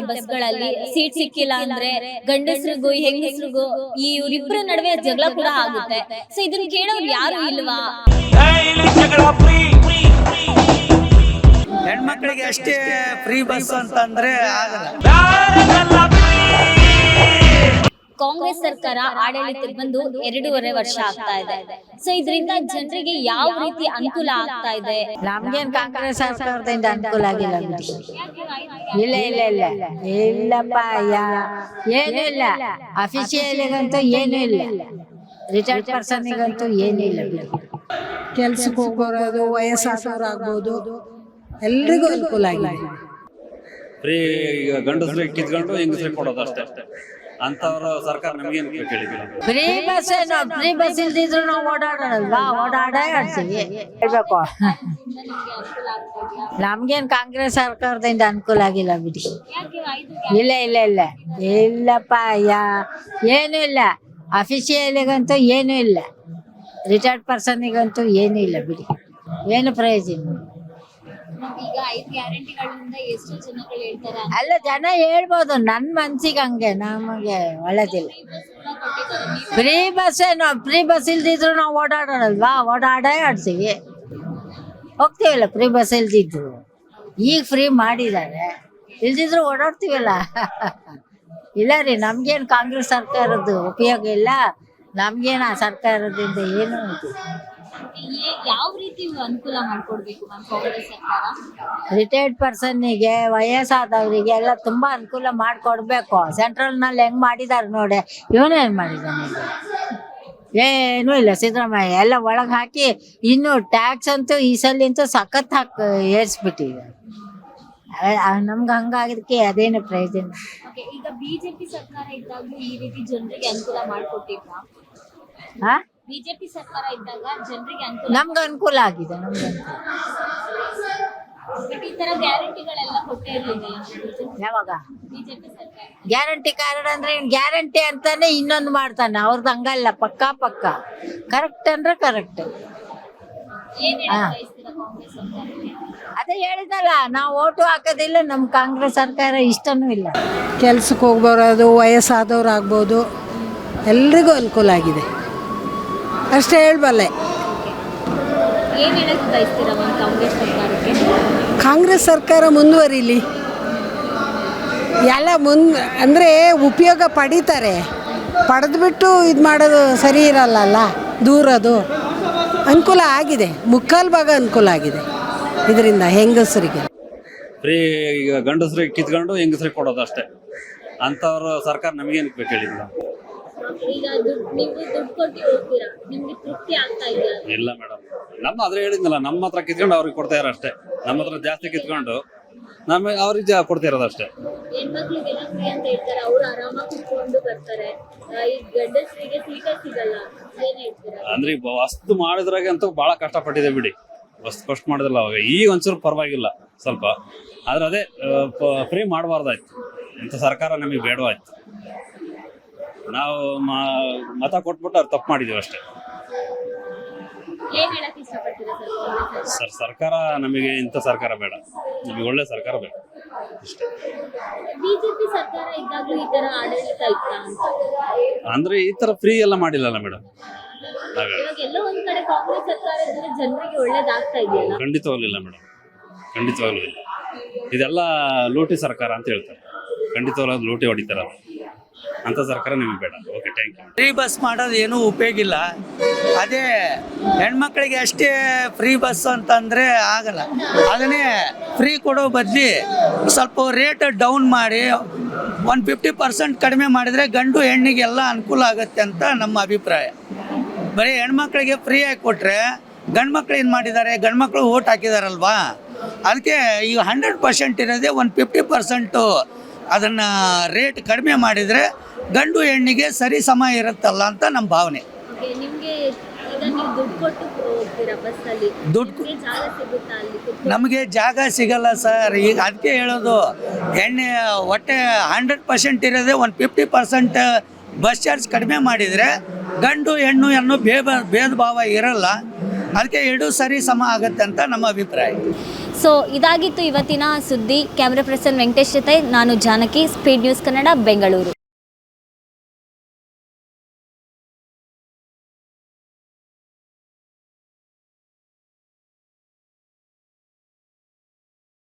ಆಗುತ್ತೆ ಬಸ್ಗಳಲ್ಲಿ ಸೀಟ್ ಸಿಕ್ಕಿಲ್ಲ ಅಂದ್ರೆ ಗಂಡಸ್ರಿಗೂ ಹೆಂಗಸ್ರಿಗೂ ಈ ಇವ್ರಿಬ್ರ ನಡುವೆ ಜಗಳ ಕೂಡ ಆಗುತ್ತೆ. ಸೊ ಇದನ್ನ ಕೇಳೋರು ಯಾರು ಇಲ್ವಾ? ಹೆಣ್ಮಕ್ಳಿಗೆ ಅಷ್ಟೇ ಫ್ರೀ ಬಸ್ ಅಂತಂದ್ರೆ ಆಗಲ್ಲ. ಕಾಂಗ್ರೆಸ್ ಸರ್ಕಾರ ಆಡಳಿತಕ್ಕೆ ಬಂದು ಎರಡೂವರೆ ವರ್ಷ ಆಗ್ತಾ ಇದೆ. ಸೊ ಇದರಿಂದ ಜನರಿಗೆ ಯಾವ ರೀತಿ ಅನುಕೂಲ ಆಗ್ತಾ ಇದೆ? ನಮ್ಗೇನ್ ಕಾಂಗ್ರೆಸ್ ಸರ್ಕಾರದಿಂದ ಅನುಕೂಲ ಆಗಿಲ್ಲ ಬಿಡಿ ಇಲ್ಲ ಇಲ್ಲ ಇಲ್ಲ. ಇಲ್ಲಪ್ಪ ಯಾ ಏನೂ ಇಲ್ಲ. ಅಫಿಷಿಯಲಿಗಂತೂ ಏನೂ ಇಲ್ಲ. ರಿಟೈರ್ಡ್ ಪರ್ಸನ್ನಿಗಂತೂ ಏನೂ ಇಲ್ಲ ಕೆಲ್ಸಕ್ಕೆ ಹೋಗೋದು ವಯಸ್ಸಾದವ್ರು ಆಗ್ಬೋದು ಎಲ್ರಿಗೂ ಅನುಕೂಲ ಆಗಿಲ್ಲ ಫ್ರೀ ಈಗ ಗಂಡಸ್ರಿಗೆ ಕಿತ್ಕೊಂಡು ಹೆಂಗಸ್ರಿಗೆ ಕೊಡೋದು ಅಷ್ಟೇ. ಅಂತವ್ರ ಸರ್ಕಾರ ನಮಗೇನು ಕೇಳಿದಿಲ್ಲ ಫ್ರೀ ಬಸ್ ಫ್ರೀ ಬಸ್ ಇಲ್ದಿದ್ರು ನಾವು ಓಡಾಡೋಣಲ್ವಾ? ಓಡಾಡೇ ಆಡ್ತೀವಿ. ಹೇಳ್ಬೇಕು. ನಮ್ಗೇನ್ ಕಾಂಗ್ರೆಸ್ ಸರ್ಕಾರದಿಂದ ಅನುಕೂಲ ಆಗಿಲ್ಲ ಬಿಡಿ. ಇಲ್ಲ ಇಲ್ಲ ಇಲ್ಲ. ಇಲ್ಲಪ್ಪ ಯಾ ಏನೂ ಇಲ್ಲ. ಅಫಿಷಿಯಲಿಗಂತೂ ಏನೂ ಇಲ್ಲ. ರಿಟೈರ್ಡ್ ಪರ್ಸನ್ಗಂತೂ ಏನೂ ಇಲ್ಲ ಬಿಡಿ. ಏನು ಪ್ರಯೋಜನ ಅಲ್ಲ, ಜನ ಹೇಳ್ಬೋದು. ನನ್ನ ಮನ್ಸಿಗೆ ಹಂಗೆ, ನಮಗೆ ಒಳ್ಳೇದಿಲ್ಲ. ಫ್ರೀ ಬಸ್ ಏನು ಫ್ರೀ ಬಸ್ ಇಲ್ದಿದ್ರು ನಾವು ಓಡಾಡೋಣಲ್ವಾ ಓಡಾಡೇ ಆಡ್ತೀವಿ. ಹೋಗ್ತೀವಲ್ಲ, ಫ್ರೀ ಬಸ್ ಇಲ್ದಿದ್ರು? ಈಗ ಫ್ರೀ ಮಾಡಿದ್ದಾರೆ. ಇಲ್ದಿದ್ರು ಓಡಾಡ್ತೀವಲ್ಲ? ಇಲ್ಲ ರೀ, ನಮ್ಗೇನು ಕಾಂಗ್ರೆಸ್ ಸರ್ಕಾರದ್ದು ಉಪಯೋಗ ಇಲ್ಲ. ನಮ್ಗೇನು ಆ ಸರ್ಕಾರದಿಂದ ಏನು ಇದು ಯಾವ ರೀತಿ ಅನುಕೂಲ ಮಾಡ್ಕೊಡ್ಬೇಕು ಮ್ಯಾಮ್ ಕಾಂಗ್ರೆಸ್ ಸರ್ಕಾರ? ರಿಟೈರ್ಡ್ ಪರ್ಸನ್ನಿಗೆ ವಯಸ್ಸಾದವರಿಗೆ ಎಲ್ಲ ತುಂಬಾ ಅನುಕೂಲ ಮಾಡಿಕೊಡ್ಬೇಕು. ಸೆಂಟ್ರಲ್ನಲ್ಲಿ ಹೆಂಗ್ ಮಾಡಿದಾರೆ ನೋಡಿ ಇವನೇನ್ ಮಾಡಿದಾನೆ ಏನು ಏನೂ ಇಲ್ಲ ಸಿದ್ದರಾಮಯ್ಯ ಎಲ್ಲ ಒಳಗೆ ಹಾಕಿ ಇನ್ನು ಟ್ಯಾಕ್ಸ್ ಅಂತೂ ಈ ಸಲ ಅಂತೂ ಸಖತ್ ಹಾಕಿ ಏರ್ಸ್ಬಿಟ್ಟಿದ್ದಾರೆ ನಮ್ಗೆ ಹಂಗಾಗಿದ್ದಕ್ಕೆ ಅದೇನು ಪ್ರಯೋಜನ. Okay, ಈಗ ಬಿಜೆಪಿ ಸರ್ಕಾರ ಇದ್ದಾಗ ಈ ರೀತಿ ಜನರಿಗೆ ಅನುಕೂಲ ಮಾಡ್ಕೊಟ್ಟಿದ್ರ? ಹಾ ಬಿಜೆಪಿ ಸರ್ಕಾರ ಇದ್ದಾಗ ಜನರಿಗೆ ಅನುಕೂಲ ನಮ್ಗೆ ಅನುಕೂಲ ಆಗಿದೆ ನಮ್ಗೆ ಅನುಕೂಲ. ಬಟ್ ಈ ತರ ಗ್ಯಾರಂಟಿಗಳೆಲ್ಲ ಕೊಟ್ಟೇ ಇರ್ಲಿಲ್ಲ ಯಾವಾಗ? ಬಿಜೆಪಿ ಸರ್ಕಾರ. ಗ್ಯಾರಂಟಿ ಕಾರ್ಡ್ ಅಂದ್ರೆ ಗ್ಯಾರಂಟಿ ಅಂತಾನೆ ಇನ್ನೊಂದು ಮಾಡ್ತಾನೆ. ಅವ್ರದ್ದು ಹಂಗಲ್ಲ ಪಕ್ಕ ಪಕ್ಕ. ಕರೆಕ್ಟ್ ಅಂದ್ರೆ ಕರೆಕ್ಟ್ ಏನ್ ಹೇಳಕ್ ಬಯಸ್ತೀರಾ ಕಾಂಗ್ರೆಸ್ ಸರ್ಕಾರಕ್ಕೆ? ಅದೇ ಹೇಳಿದಲ್ಲ ನಾವು ಓಟು ಹಾಕೋದಿಲ್ಲ ನಮ್ಮ ಕಾಂಗ್ರೆಸ್ ಸರ್ಕಾರ ಇಷ್ಟನೂ ಇಲ್ಲ. ಕೆಲ್ಸಕ್ಕೆ ಹೋಗ್ಬರೋದು ವಯಸ್ಸಾದವ್ರು ಆಗ್ಬೋದು. ಎಲ್ರಿಗೂ ಅನುಕೂಲ ಆಗಿದೆ. ಅಷ್ಟೇ ಹೇಳ್ಬಲ್ಲೆ. ಕಾಂಗ್ರೆಸ್ ಸರ್ಕಾರಕ್ಕೆ? ಕಾಂಗ್ರೆಸ್ ಸರ್ಕಾರ ಮುಂದುವರಿಲಿ. ಎಲ್ಲ ಮುಂದೆ ಅಂದರೆ ಉಪಯೋಗ ಪಡೀತಾರೆ. ಪಡೆದ್ಬಿಟ್ಟು ಇದು ಮಾಡೋದು ಸರಿ ಇರಲ್ಲಲ್ಲ ದೂರದು ಅನುಕೂಲ ಆಗಿದೆ ಮುಕ್ಕಾಲು ಭಾಗ ಅನುಕೂಲ ಆಗಿದೆ ಇದರಿಂದ ಹೆಂಗಸರಿಗೆ. ಫ್ರೀ ಈಗ ಗಂಡಸ್ರಿಗೆ ಕಿತ್ಕೊಂಡು ಹೆಂಗಸ್ರಿಗೆ ಕೊಡೋದು ಅಷ್ಟೇ. ಅಂಥವ್ರ ಸರ್ಕಾರ ನಮಗೇನು ಕೇಳಿದಿಲ್ಲ ಈಗ ದುಡ್ಡು ನೀವು ದುಡ್ಡು ಕೊಟ್ಟು ಹೋಗ್ತೀರಾ? ನಿಮ್ಗೆ ತೃಪ್ತಿ ಆಗ್ತಾ ಇದೆಯಾ? ಇಲ್ಲ ಮೇಡಮ್. ನಮ್ಮ ಅದ್ರ ಹೇಳಿದ್ನಲ್ಲ ನಮ್ಮ ಹತ್ರ ಕಿತ್ಕೊಂಡು ಅವ್ರಿಗೆ ಕೊಡ್ತಾ ಇರೋ ಅಷ್ಟೇ ನಮ್ಮ ಹತ್ರ ಜಾಸ್ತಿ ಕಿತ್ಕೊಂಡು ನಮ್ಮ ಅವ್ರಿಗೆ ಜಾ ಕೊಡ್ತಾ ಇರೋದು ಅಷ್ಟೇ ಹೆಣ್ಮಕ್ಳಿಗೆಲ್ಲ ಫ್ರೀ ಅಂತ ಹೇಳ್ತಾರೆ. ಅವ್ರು ಆರಾಮಾಗಿ ಕುತ್ಕೊಂಡು ಬರ್ತಾರೆ. ಆ, ಈ ಗಂಡಸರಿಗೆ ಸೀಟೇ ಸಿಗಲ್ಲ ಏನ್ ಹೇಳ್ತೀರಾ? ಅಂದ್ರೆ ಈ ವಸ್ತು ಮಾಡಿದ್ರಾಗೆ ಅಂತೂ ಬಹಳ ಕಷ್ಟಪಟ್ಟಿದೆ ಬಿಡಿ. ವಸ್ತು ಫಸ್ಟ್ ಮಾಡಿದ್ರಲ್ಲ ಅವಾಗ. ಈಗ ಒಂಚೂರು ಪರವಾಗಿಲ್ಲ ಸ್ವಲ್ಪ. ಆದ್ರೆ ಅದೇ ಫ್ರೀ ಮಾಡಬಾರ್ದಾಯ್ತು. ಇಂಥ ಸರ್ಕಾರ ನಮಗೆ ಬೇಡವಾಯ್ತು. ನಾವು ಮತ ಕೊಟ್ಬಿಟ್ಟು ಅವ್ರು ತಪ್ಪು ಮಾಡಿದೀವಿ ಅಷ್ಟೇ. ಸರ್? ಸರ್ ಸರ್ಕಾರ ನಮಗೆ ಇಂಥ ಸರ್ಕಾರ ಬೇಡ. ನಮಗೆ ಒಳ್ಳೆ ಸರ್ಕಾರ ಬೇಡ. ಇಷ್ಟೇ ಬಿಜೆಪಿ ಸರ್ಕಾರ ಇದ್ದಾಗ್ಲೂ ಈ ತರ ಆಡಳಿತ ಇತ್ತ ಅಂತ? ಅಂದ್ರೆ ಈ ತರ ಫ್ರೀ ಎಲ್ಲ ಮಾಡಿಲ್ಲಲ್ಲ ಮೇಡಮ್ ಖಂಡಿತವಾಗ್ಲಿಲ್ಲ ಇವಾಗ ಎಲ್ಲೋ ಒಂದ್ ಕಡೆ ಕಾಂಗ್ರೆಸ್ ಸರ್ಕಾರದಿಂದ ಜನರಿಗೆ ಒಳ್ಳೇದಾಗ್ತಾ ಇದೆಯಲ್ಲ? ಖಂಡಿತವಾಗ್ಲೂ ಇಲ್ಲ ಮೇಡಮ್ ಖಂಡಿತವಾಗ್ಲೂ ಇಲ್ಲ. ಇದೆಲ್ಲ ಲೂಟಿ ಸರ್ಕಾರ ಅಂತ ಹೇಳ್ತಾರೆ. ಖಂಡಿತವಾಗ್ಲೂ ಲೂಟಿ ಹೊಡಿತಾರ ಅಂತ ಸರ್ಕಾರ ನಿಮಗೆ ಬೇಡ. Okay thank you free bus ಮಾಡೋದು ಏನೂ ಉಪಯೋಗ ಇಲ್ಲ. ಅದೇ ಹೆಣ್ಮಕ್ಳಿಗೆ ಅಷ್ಟೇ ಫ್ರೀ ಬಸ್ ಅಂತಂದರೆ ಆಗಲ್ಲ. ಅದನ್ನೇ ಫ್ರೀ ಕೊಡೋ ಬದ್ಲಿ ಸ್ವಲ್ಪ ರೇಟ್ ಡೌನ್ ಮಾಡಿ ಒನ್ ಫಿಫ್ಟಿ ಪರ್ಸೆಂಟ್ ಕಡಿಮೆ ಮಾಡಿದರೆ ಗಂಡು ಹೆಣ್ಣಿಗೆಲ್ಲ ಅನುಕೂಲ ಆಗುತ್ತೆ ಅಂತ ನಮ್ಮ ಅಭಿಪ್ರಾಯ. ಬರೀ ಹೆಣ್ಮಕ್ಳಿಗೆ ಫ್ರೀ ಆಗಿ ಕೊಟ್ಟರೆ ಗಂಡು ಮಕ್ಳು ಏನು ಮಾಡಿದ್ದಾರೆ? ಗಂಡು ಮಕ್ಕಳು ಓಟ್ ಹಾಕಿದಾರಲ್ವಾ? ಅದಕ್ಕೆ ಈಗ ಹಂಡ್ರೆಡ್ ಪರ್ಸೆಂಟ್ ಇರೋದೇ ಒಂದು ಫಿಫ್ಟಿ ಪರ್ಸೆಂಟು ಅದನ್ನು ರೇಟ್ ಕಡಿಮೆ ಮಾಡಿದರೆ ಗಂಡು ಹೆಣ್ಣಿಗೆ ಸರಿ ಸಮ ಇರುತ್ತಲ್ಲ ಅಂತ ನಮ್ಮ ಭಾವನೆ. ದುಡ್ಡು ಜಾಗ ನಮಗೆ ಜಾಗ ಸಿಗಲ್ಲ ಸರ್. ಈಗ ಅದಕ್ಕೆ ಹೇಳೋದು ಎಣ್ಣೆ ಒಟ್ಟೆ ಹಂಡ್ರೆಡ್ ಪರ್ಸೆಂಟ್ ಇರೋದೇ ಒಂದು ಫಿಫ್ಟಿ ಪರ್ಸೆಂಟ್ ಬಸ್ ಚಾರ್ಜ್ ಕಡಿಮೆ ಮಾಡಿದರೆ ಗಂಡು ಹೆಣ್ಣು ಅನ್ನೋ ಭೇದ ಭೇದ ಭಾವ ಇರಲ್ಲ. ಅದಕ್ಕೆ ಎರಡು ಸರಿ ಸಮ ಆಗುತ್ತೆ ಅಂತ ನಮ್ಮ ಅಭಿಪ್ರಾಯ. ಸೊ ಇದಾಗಿತ್ತು ಇವತ್ತಿನ ಸುದ್ದಿ. ಕ್ಯಾಮ್ರಾ ಪರ್ಸನ್ ವೆಂಕಟೇಶ್ ಜೊತೆ ನಾನು Janaki. Speed news Kannada Bengaluru